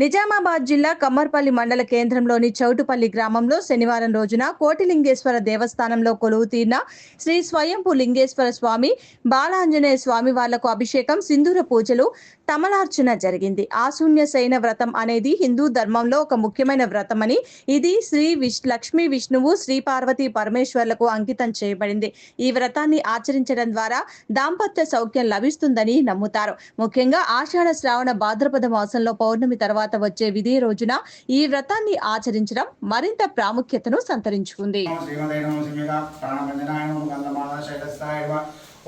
నిజామాబాద్ జిల్లా కమ్మర్పల్లి మండల కేంద్రంలోని చౌటుపల్లి గ్రామంలో శనివారం రోజున కోటిలింగేశ్వర దేవస్థానంలో కొలువు తీరిన శ్రీ స్వయంపు లింగేశ్వర స్వామి బాలాంజనేయ స్వామి వాళ్ళకు అభిషేకం సింధూర పూజలు తమలార్చన జరిగింది. ఆశూన్య శయన వ్రతం అనేది హిందూ ధర్మంలో ఒక ముఖ్యమైన వ్రతమని ఇది శ్రీ విష్ లక్ష్మీ విష్ణువు శ్రీ పార్వతి పరమేశ్వర్లకు అంకితం చేయబడింది. ఈ వ్రతాన్ని ఆచరించడం ద్వారా దాంపత్య సౌఖ్యం లభిస్తుందని నమ్ముతారు. ముఖ్యంగా ఆషాఢ శ్రావణ భాద్రపద మాసంలో పౌర్ణమి తర్వాత తర్వాత వచ్చే విధి రోజున ఈ వ్రతాన్ని ఆచరించడం మరింత ప్రాముఖ్యతను సంతరించుకుంది.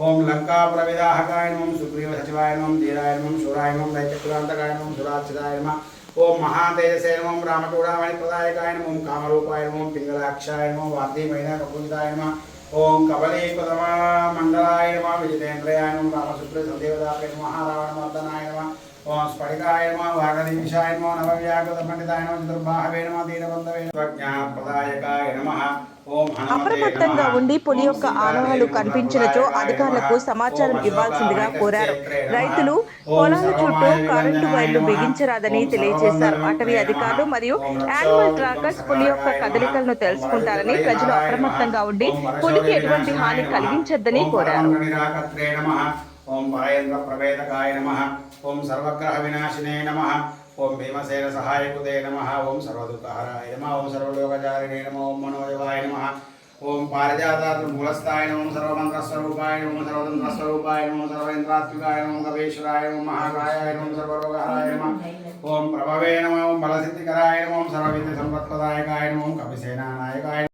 ఓం లంకా ప్రవిదాహకాయ నమో. సుగ్రీవ సచివాయ నమో. ధీరాయ నమో. శూరాయ నమో. దైత్యకులాంతకాయ నమో. సురాచిదాయ నమః. ఓం మహాతేజసే నమో. రామకూడామణి ప్రదాయకాయ నమో. కామరూపాయ నమో. పింగళాక్షాయ నమో. వార్ధీమైన కపూజితాయ నమః. ఓం కబలీపదమా మండలాయ నమ. విజితేంద్రయాయ నమో. రామసుప్ర సందేవదాయ నమః. రావణమర్దనాయ నమ. ఓం స్ఫటికాయ నమః వాగదీశాయ నమో నవవ్యాకృత పండితాయ నమో చతుర్బాహవే నమః దీనబంధవే నమః జ్ఞానప్రదాయకాయ నమః అప్రమత్తంగా. ఉండి పులి యొక్క ఆనవాళ్ళు కనిపించినచో అధికారులకు. సమాచారం ఇవ్వాల్సిందిగా కోరారు రైతులు పొలాల చుట్టూ కరెంటు వైర్లు బిగించరాదని. తెలియజేశారు అటవీ అధికారులు. మరియు యానిమల్ ట్రాకర్స్ పులి యొక్క కదలికలను. తెలుసుకుంటారని ప్రజలు అప్రమత్తంగా ఉండి పులికి ఎటువంటి హాని. కలిగించొద్దని కోరారు ఓం పరేంద్ర ప్రవేదకాయ నమ ఓం సర్వగ్రహ వినాశినే నమ ఓం భీమసేన సహాయకుదే నమ ఓం సర్వదుఃఖహరాయ నమ ఓం సర్వలోకచారిణే నమ ఓం మనోజవాయ నమ ఓం పారిజాతాతృ మూలస్థాయ నమః సర్వమంత్రస్వరూపాయ నమః సర్వతంత్రస్వరూపాయ నమః సర్వేంద్రాత్మికాయ నమః గవేశ్వరాయ నమః మహాకాయాయ నమః సర్వరోగహరాయ నమ ఓం ప్రభవే నమ ఓం బలసిద్ధికరాయ నమః ఓం సర్వవిద్య సంపత్పదాయకాయ నమః ఓం